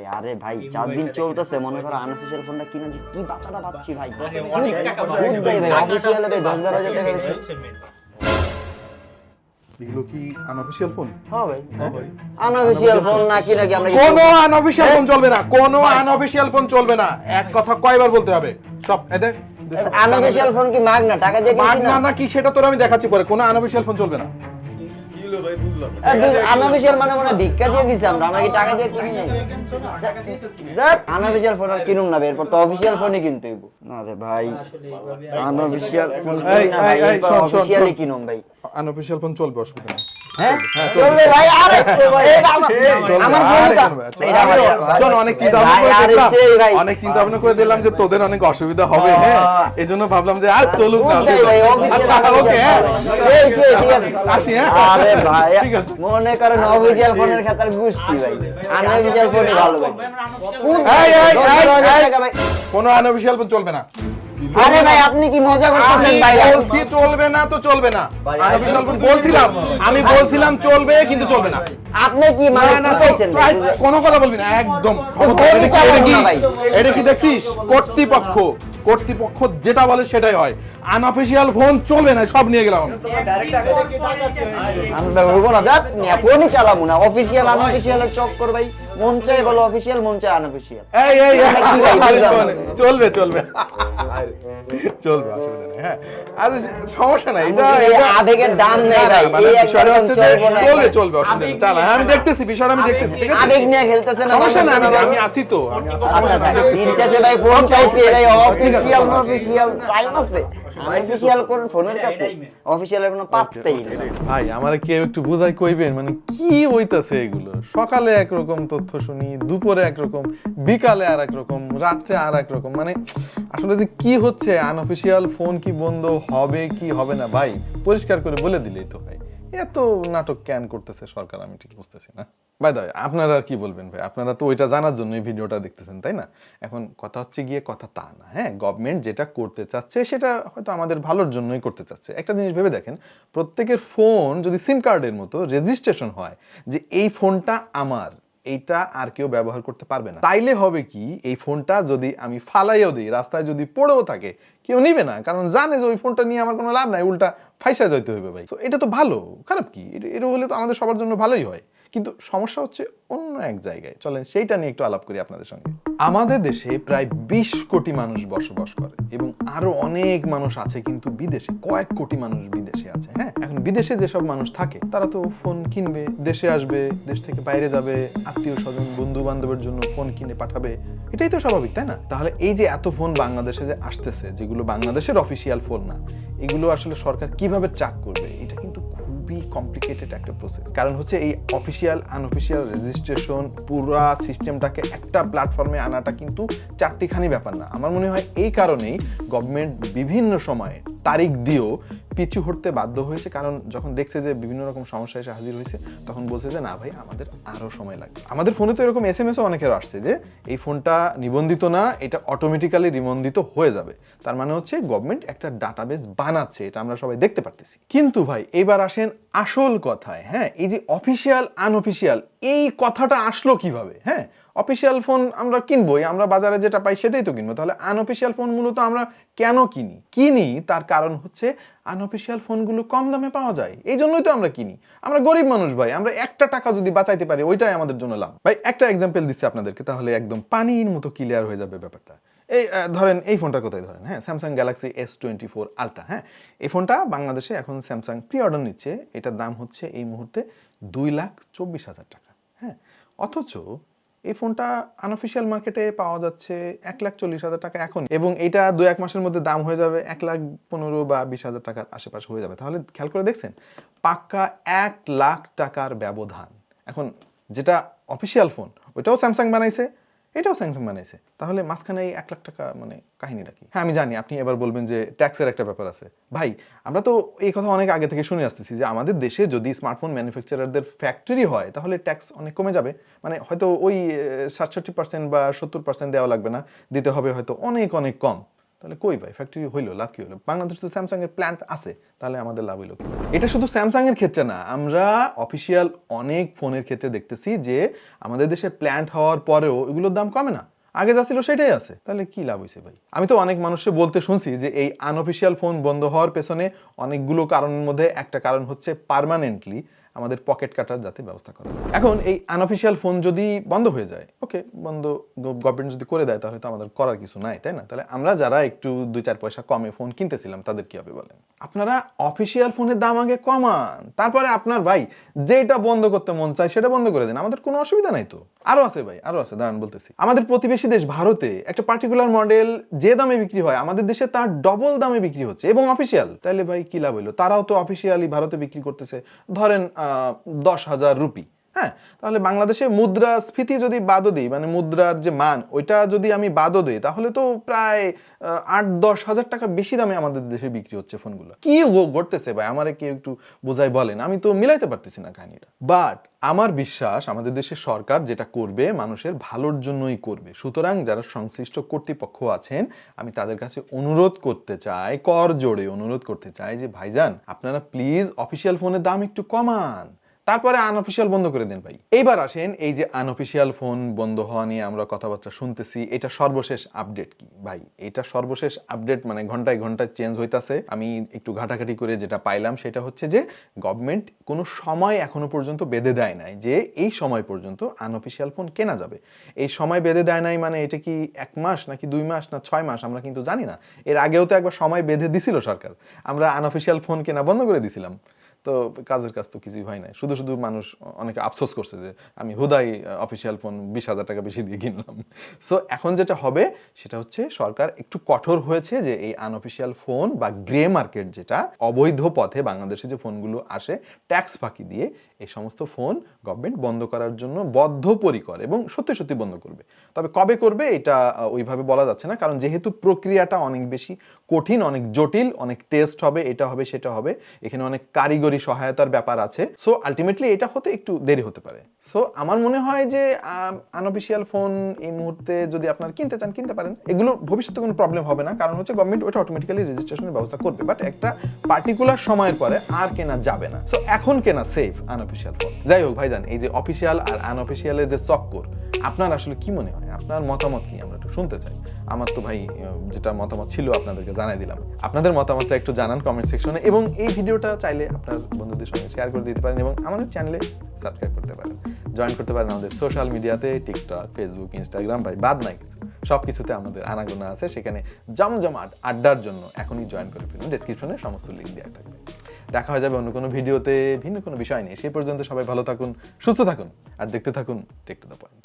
ভাই আরে ভাই চার দিন চলতেছে মনে করো আনঅফিসিয়াল ফোনটা কিনে যে কি বাচ্চাটা পাচ্ছি ভাই? অনেক টাকা ভাই দশ বারো হাজার টাকা বেশি এগুলো কি আনঅফিসিয়াল ফোন হ্যাঁ ভাই। ফোন না কি নাকি আমরা কোনো আনঅফিসিয়াল ফোন চলবে না কোনো আনঅফিসিয়াল ফোন চলবে না। এক কথা কয়বার বলতে হবে? সব আনঅফিসিয়াল ফোন কি মাগ না টাকা দিয়ে কিনছি না না? না কি সেটা তোর আমি দেখাচ্ছি পরে। কোনো আনঅফিসিয়াল ফোন চলবে না। আনঅফিসিয়াল মানে মনে ভিক্ষা দিয়ে দিচ্ছে আমরা আমরা কি টাকা দিয়ে কিনি? নাই আনঅফিসিয়াল ফোন আর কিনুম না এরপর তো অফিসিয়াল ফোনই কিনতে হইব। আরে ভাই আনঅফিসিয়াল ফোন এই, কিনি না ভাই অফিসিয়ালি কিনুম ভাই। আনঅফিসিয়াল ফোন চলবে অসুবিধা নেই। অনেক চিন্তা ভাবনা করে দিলাম যে তোদের অনেক অসুবিধা হবে হ্যাঁ। হ্যাঁ? এজন্য ভাবলাম যে আর চলুক না আচ্ছা হ্যাঁ। এই হ্যাঁ। মনে করেন অফিসিয়াল ফোনের খাতার গুষ্টি ভাই। আনঅফিসিয়াল ফোনই ভালো এই, এই, এই, এই। ভাই। কোনো আনঅফিসিয়াল ফোন চলবে না। আরে ভাই আপনি কি মজা করতেছেন ভাই? বলছি চলবে না তো চলবে না। ফোন বলছিলাম আমি বলছিলাম চলবে কিন্তু চলবে না। আপনি কি মানে কইছেন কোনো কথা বলবি না একদম এটা কি- দেখছিস? কর্তৃপক্ষ কর্তৃপক্ষ যেটা বলে সেটাই হয়। আনঅফিসিয়াল ফোন চলবে না সব নিয়ে গেলাম আমি। আমরা হইব না দেখ ফোনই চালাবো না। অফিসিয়াল আনঅফিসিয়াল চক্কর ভাই। মন চাই বলো অফিসিয়াল মন চাই আনঅফিসিয়াল এই এই। চলবে চলবে। চলবে অসুবিধা নেই হ্যাঁ। আরে সমস্যা নাই এটা এটা আবেগের দাম নেই ভাই। মানে এই বিষয়টা হচ্ছে যে চলবে চলবে অসুবিধা নেই। চালা আমি দেখতেছি বিষয়টা আমি দেখতেছি ঠিক আছে? আবেগ নিয়ে খেলতেছেন না সমস্যা নাই আমি আছি তো আচ্ছা আচ্ছা দিন শেষে ভাই ফোন পাইছি এটাই অফিসিয়াল অফিসিয়াল টাইম আছে। অফিসিয়াল কোন ফোনের কাছে অফিসিয়ালের কোনো পাত্তাই নেই। ভাই আমার কেউ একটু বোঝাই কইবেন মানে কি হইতাছে এগুলো? সকালে একরকম তথ্য শুনি, দুপুরে একরকম, বিকালে আর একরকম রাত্রে আর একরকম মানে আসলে যে কি হচ্ছে আনঅফিসিয়াল ফোন কি বন্ধ হবে, কি হবে না, ভাই? পরিষ্কার করে বলে দিলেই তো ভাই এত নাটক ক্যান করতেছে সরকার, আমি ঠিক বুঝতেছি না। বাই দা আপনারা আর কি বলবেন ভাই? আপনারা তো ওইটা জানার জন্য এই ভিডিওটা দেখতেছেন, তাই না? এখন কথা হচ্ছে গিয়ে কথা তা না হ্যাঁ? গভর্নমেন্ট যেটা করতে চাচ্ছে, সেটা হয়তো আমাদের ভালোর জন্যই করতে চাচ্ছে। একটা জিনিস ভেবে দেখেন, প্রত্যেকের ফোন যদি সিম কার্ডের মতো রেজিস্ট্রেশন হয়, যে এই ফোনটা আমার এইটা আর কেউ ব্যবহার করতে পারবে না। তাইলে হবে কি, এই ফোনটা যদি আমি ফালাইও দিই, রাস্তায় যদি পড়েও থাকে, কেউ নিবে না, কারণ জানে যে ওই ফোনটা নিয়ে আমার কোনো লাভ নাই, উল্টা ফাইসা যাইতে হবে ভাই। তো এটা তো ভালো, খারাপ কি? এটা- হলে তো আমাদের সবার জন্য ভালোই হয়। কিন্তু সমস্যা হচ্ছে অন্য এক জায়গায়। চলেন সেইটা নিয়ে একটু আলাপ করি আপনাদের সঙ্গে। আমাদের দেশে প্রায় বিশ কোটি মানুষ বসবাস করে এবং আরও অনেক মানুষ আছে কিন্তু বিদেশে, কয়েক কোটি মানুষ বিদেশে আছে হ্যাঁ? এখন বিদেশে যেসব মানুষ থাকে, তারা তো ফোন কিনবে, দেশে আসবে, দেশ থেকে বাইরে যাবে, আত্মীয় স্বজন বন্ধু বান্ধবের জন্য ফোন কিনে পাঠাবে, এটাই তো স্বাভাবিক, তাই না? তাহলে এই যে এত ফোন বাংলাদেশে যে আসতেছে, যেগুলো বাংলাদেশের অফিসিয়াল ফোন না, এগুলো আসলে সরকার কীভাবে ট্র্যাক করবে? এটা কমপ্লিকেটেড একটা প্রসেস কারণ হচ্ছে এই অফিসিয়াল আনঅফিসিয়াল রেজিস্ট্রেশন পুরা সিস্টেমটাকে একটা প্ল্যাটফর্মে আনাটা কিন্তু চারটিখানি ব্যাপার না। আমার মনে হয় এই কারণেই গভর্নমেন্ট বিভিন্ন সময়ে তারিখ দিয়েও পিছু হটতে বাধ্য হয়েছে। কারণ যখন দেখছে যে বিভিন্ন রকম সমস্যা এসে হাজির হয়েছে, তখন বলছে যে, না ভাই, আমাদের আরও সময় লাগবে। আমাদের ফোনে তো এরকম এস এম এসও অনেকের আসছে যে, এই ফোনটা নিবন্ধিত না, এটা অটোমেটিক্যালি নিবন্ধিত হয়ে যাবে। তার মানে হচ্ছে গভর্নমেন্ট একটা ডাটাবেস বানাচ্ছে, এটা আমরা সবাই দেখতে পারতেছি। কিন্তু ভাই, এবার আসেন আসল কথায় হ্যাঁ? এই যে অফিসিয়াল আনঅফিসিয়াল এই কথাটা আসলো কীভাবে? হ্যাঁ? অফিসিয়াল ফোন আমরা কিনবোই, আমরা বাজারে যেটা পাই সেটাই তো কিনবো। তাহলে আনঅফিসিয়াল ফোন মূলত আমরা কেন কিনি? কিনি, তার কারণ হচ্ছে আনঅফিসিয়াল ফোনগুলো কম দামে পাওয়া যায়। এই জন্যই তো আমরা কিনি। আমরা গরিব মানুষ ভাই, আমরা একটা টাকা যদি বাঁচাইতে পারি, ওইটাই আমাদের জন্য লাভ। ভাই, একটা এক্সাম্পল দিচ্ছি আপনাদেরকে, তাহলে একদম পানির মতো ক্লিয়ার হয়ে যাবে ব্যাপারটা। এই ধরেন, এই ফোনটা কোথায় ধরেন? হ্যাঁ Samsung Galaxy S twenty four Ultra হ্যাঁ? এই ফোনটা বাংলাদেশে এখন স্যামসাং প্রি অর্ডার নিচ্ছে। এটার দাম হচ্ছে এই মুহূর্তে দুই লাখ চব্বিশ হাজার টাকা হ্যাঁ? অথচ এই ফোনটা আনঅফিসিয়াল মার্কেটে পাওয়া যাচ্ছে এক লাখ চল্লিশ হাজার টাকা এখন এবং এটা দু এক মাসের মধ্যে দাম হয়ে যাবে এক লাখ পনেরো বা বিশ হাজার টাকার আশেপাশে হয়ে যাবে। তাহলে খেয়াল করে দেখছেন, পাক্কা এক লাখ টাকার ব্যবধান। এখন যেটা অফিসিয়াল ফোন ওইটাও স্যামসাং বানাইছে। এটাও স্যাংশন বানাইছে। তাহলে মাঝখানে এই এক লাখ টাকা মানে কাহিনীটা কি? হ্যাঁ আমি জানি, আপনি এবার বলবেন যে ট্যাক্সের একটা ব্যাপার আছে। ভাই, আমরা তো এই কথা অনেক আগে থেকে শুনে আসতেছি যে আমাদের দেশে যদি স্মার্টফোন ম্যানুফ্যাকচারারদের ফ্যাক্টরি হয়, তাহলে ট্যাক্স অনেক কমে যাবে। মানে হয়তো ওই সাতষট্টি পার্সেন্ট বা সত্তর পার্সেন্ট দেওয়া লাগবে না, দিতে হবে হয়তো অনেক অনেক কম। তাহলে কই ভাই? ফ্যাক্টরি হইল, লাভ কি হলো বাংলাদেশে তো স্যামসাং এর প্ল্যান্ট আছে, তাহলে আমাদের লাভ হইল এটা শুধু স্যামসাং এর ক্ষেত্রে না, আমরা অফিসিয়াল অনেক ফোনের ক্ষেত্রে দেখতেছি যে আমাদের দেশে প্ল্যান্ট হওয়ার পরেও এগুলোর দাম কমে না। আগে যা ছিল সেটাই আছে। তাহলে কি লাভ হয়েছে ভাই? আমি তো অনেক মানুষকে বলতে শুনছি যে এই আনঅফিসিয়াল ফোন বন্ধ হওয়ার পেছনে অনেকগুলো কারণের মধ্যে একটা কারণ হচ্ছে পার্মানেন্টলি আমাদের পকেট কাটার যাতে ব্যবস্থা করা যায়। এখন এই আনঅফিসিয়াল ফোন যদি বন্ধ হয়ে যায়, ওকে, বন্ধ গভর্নমেন্ট যদি করে দেয়, তাহলে তো আমাদের করার কিছু নাই, তাই না? তাহলে আমরা যারা একটু দুই চার পয়সা কমে ফোন কিনতেছিলাম, তাদের কি হবে বলেন? আপনারা অফিসিয়াল ফোনের দাম আগে কমান, তারপরে আপনার ভাই যেটা বন্ধ করতে মন চায় সেটা বন্ধ করে দেন, আমাদের কোনো অসুবিধা নাই তো। আরও আছে ভাই, আরও আছে, দাঁড়ান বলতেছি। আমাদের প্রতিবেশী দেশ ভারতে একটা পার্টিকুলার মডেল যে দামে বিক্রি হয়, আমাদের দেশে তার ডবল দামে বিক্রি হচ্ছে, এবং অফিসিয়াল তাহলে ভাই কি লাভ হইল? তারাও তো অফিসিয়ালি ভারতে বিক্রি করতেছে। ধরেন দশ হাজার রুপি। হ্যাঁ তাহলে বাংলাদেশে মুদ্রাস্ফীতি যদি বাদও দিই মানে মুদ্রার যে মান, ওইটা যদি আমি বাদও দিই, তাহলে তো প্রায় আট দশ হাজার টাকা বেশি দামে আমাদের দেশে বিক্রি হচ্ছে ফোনগুলো। কি ঘটতেছে ভাই? আমারে কেউ একটু বোঝাই বলেন। আমি তো মিলাইতে পারতেছি না কাহিনীটা। বাট আমার বিশ্বাস, আমাদের দেশের সরকার যেটা করবে, মানুষের ভালোর জন্যই করবে। সুতরাং যারা সংশ্লিষ্ট কর্তৃপক্ষ আছেন, আমি তাদের কাছে অনুরোধ করতে চাই, কর জোড়ে অনুরোধ করতে চাই যে, ভাইজান, আপনারা প্লিজ অফিসিয়াল ফোনের দাম একটু কমান। তারপরে আনঅফিসিয়াল বন্ধ করে দেন ভাই। এইবার আসেন এই যে আনঅফিসিয়াল ফোন বন্ধ হওয়া নিয়ে আমরা কথাবার্তা শুনতেছি, এটা সর্বশেষ আপডেট কি? ভাই, এটা সর্বশেষ আপডেট মানে ঘন্টায় ঘন্টায় চেঞ্জ হইতাছে। আমি একটু ঘাটাঘাটি করে যেটা পাইলাম সেটা হচ্ছে যে গভর্নমেন্ট কোনো সময় এখনও পর্যন্ত বেঁধে দেয় নাই যে, এই সময় পর্যন্ত আনঅফিসিয়াল ফোন কেনা যাবে। এই সময় বেঁধে দেয় নাই মানে এটা কি এক মাস নাকি দুই মাস না ছয় মাস আমরা কিন্তু জানি না। এর আগেও তো একবার সময় বেঁধে দিছিল সরকার। আমরা আনঅফিসিয়াল ফোন কেনা বন্ধ করে দিছিলাম। তো কাজের কাজ তো কিছুই হয় নাই। শুধু শুধু মানুষ অনেকে আফসোস করছে যে আমি হুদাই অফিসিয়াল ফোন বিশ হাজার টাকা বেশি দিয়ে কিনলাম। সো এখন যেটা হবে সেটা হচ্ছে সরকার একটু কঠোর হয়েছে যে এই আনঅফিসিয়াল ফোন বা গ্রে মার্কেট যেটা, অবৈধ পথে বাংলাদেশে যে ফোনগুলো আসে ট্যাক্স ফাঁকি দিয়ে এই সমস্ত ফোন গভর্নমেন্ট বন্ধ করার জন্য বদ্ধপরিকর এবং সত্যি সত্যি বন্ধ করবে। তবে কবে করবে এটা ওইভাবে বলা যাচ্ছে না। কারণ যেহেতু প্রক্রিয়াটা অনেক বেশি কঠিন, অনেক জটিল, অনেক টেস্ট হবে, এটা হবে, সেটা হবে। এখানে অনেক কারিগরি সহায়তার ব্যাপার আছে। সো আলটিমেটলি এটা হতে একটু দেরি হতে পারে। সো আমার মনে হয় যে আনঅফিসিয়াল ফোন এই মুহূর্তে যদি আপনারা কিনতে চান, কিনতে পারেন। এগুলো ভবিষ্যতে কোনো প্রবলেম হবে না। কারণ হচ্ছে গভর্নমেন্ট ওটা অটোমেটিক্যালি রেজিস্ট্রেশনের ব্যবস্থা করবে। বাট একটা পার্টিকুলার সময়ের পরে আর কেনা যাবে না। সো এখন কেনা সেফ আনঅফিসিয়াল ফোন যাই হোক ভাইজান, এই যে অফিসিয়াল আর আনঅফিসিয়ালের যে চক্কর, আপনার আসলে কি মনে হয়? আপনার মতামত কি? আমরা একটু শুনতে চাই। আমার তো ভাই যেটা মতামত ছিল আপনাদেরকে জানাই দিলাম। আপনাদের মতামতটা একটু জানান কমেন্ট সেকশনে এবং এই ভিডিওটা চাইলে আপনার বন্ধুদের সঙ্গে শেয়ার করে দিতে পারেন এবং আমাদের চ্যানেলে সাবস্ক্রাইব করতে পারেন। জয়েন করতে পারেন আমাদের সোশ্যাল মিডিয়াতে টিকটক ফেসবুক ইনস্টাগ্রাম ভাই, বাদ নাই কিছু। সব কিছুতে আমাদের আনাগোনা আছে, সেখানে জমজমাট আড্ডার জন্য এখনই জয়েন করে ফেলুন। ডেসক্রিপশনে সমস্ত লিঙ্ক দেওয়া থাকবে। দেখা হয়ে যাবে অন্য কোনো ভিডিওতে ভিন্ন কোনো বিষয় নিয়ে। সেই পর্যন্ত সবাই ভালো থাকুন, সুস্থ থাকুন, আর দেখতে থাকুন টেক টু দ্য পয়েন্ট